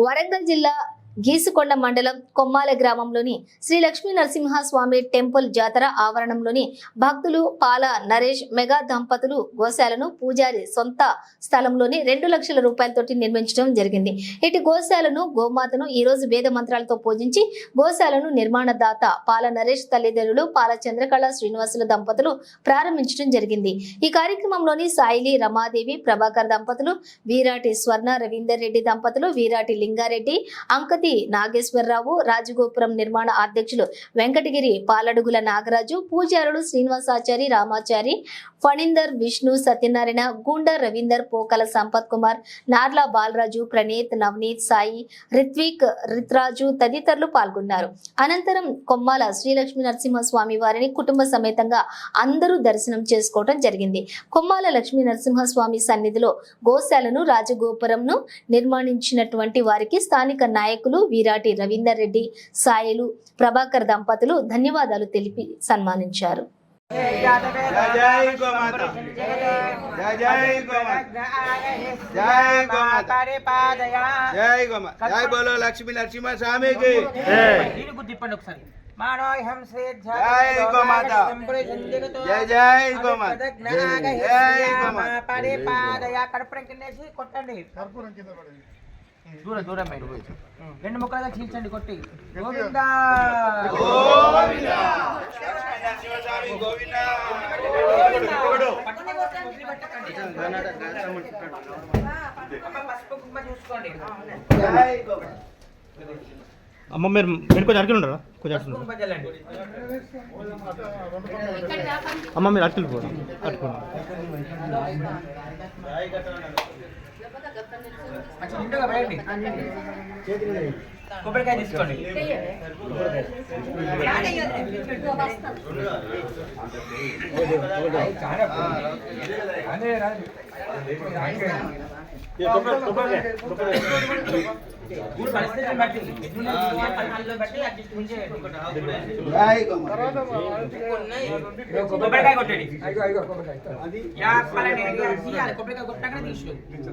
వరంగల్ జిల్లా గీసుకొండ మండలం కొమ్మాల గ్రామంలోని శ్రీ లక్ష్మీ నరసింహస్వామి టెంపుల్ జాతర ఆవరణంలోని భక్తులు పాల నరేష్ మెగా దంపతులు గోశాలను పూజారి సొంత స్థలంలోని రెండు లక్షల రూపాయలతోటి నిర్మించడం జరిగింది. ఇటు గోశాలను గోమాతను ఈ రోజు వేద మంత్రాలతో పూజించి గోశాలను నిర్మాణదాత పాల నరేష్ తల్లిదండ్రులు పాల చంద్రకళ శ్రీనివాసుల దంపతులు ప్రారంభించడం జరిగింది. ఈ కార్యక్రమంలోని సాయిలి రమాదేవి ప్రభాకర్ దంపతులు వీరాటి స్వర్ణ రవీందర్ రెడ్డి దంపతులు వీరాటి లింగారెడ్డి అంకతి నాగేశ్వరరావు రాజగోపురం నిర్మాణ అధ్యక్షులు వెంకటగిరి పాలడుగుల నాగరాజు పూజారులు శ్రీనివాసాచారి రామాచారి ఫణీందర్ విష్ణు సత్యనారాయణ గుండా రవీందర్ పోకల సంపత్ కుమార్ నార్లా బాలరాజు ప్రణీత్ నవనీత్ సాయి రిత్విక్ రిత్రాజు తదితరులు పాల్గొన్నారు. అనంతరం కొమ్మాల శ్రీలక్ష్మీ నరసింహస్వామి వారిని కుటుంబ సమేతంగా అందరూ దర్శనం చేసుకోవడం జరిగింది. కొమ్మాల లక్ష్మీ నరసింహస్వామి సన్నిధిలో గోశాలను రాజగోపురంను నిర్మాణించినటువంటి వారికి స్థానిక నాయకులు వీరాటి రవీందర్ రెడ్డి సాయిలు ప్రభాకర్ దంపతులు ధన్యవాదాలు తెలిపి సన్మానించారు లక్ష్మీ నరసింహ స్వామికి మానోహం జయ గోమాత. జయ జయ గోమాత. జయ గోమాత. పరిపాదయ కర్పూరం కిందేసి కొట్టండి దూరం దూరం బయట రెండు ముక్కలుగా చీల్చండి కొట్టి. గోవింద! అమ్మ మీరు మీరు కొంచెం అరకిలు ఉండరా? కొంచెం అమ్మ మీరు అటుకులు పోరా? అటుకోండి వేయండి కొబ్బరికాయ తీసుకోండి. పరిస్థితిని బట్టి పరిస్థితులను బట్టి అడ్జస్ట్మెంట్ చేయండి కొబ్బరికాయ కొట్టండి కొబ్బరికాయ కొట్టాకనే తీసు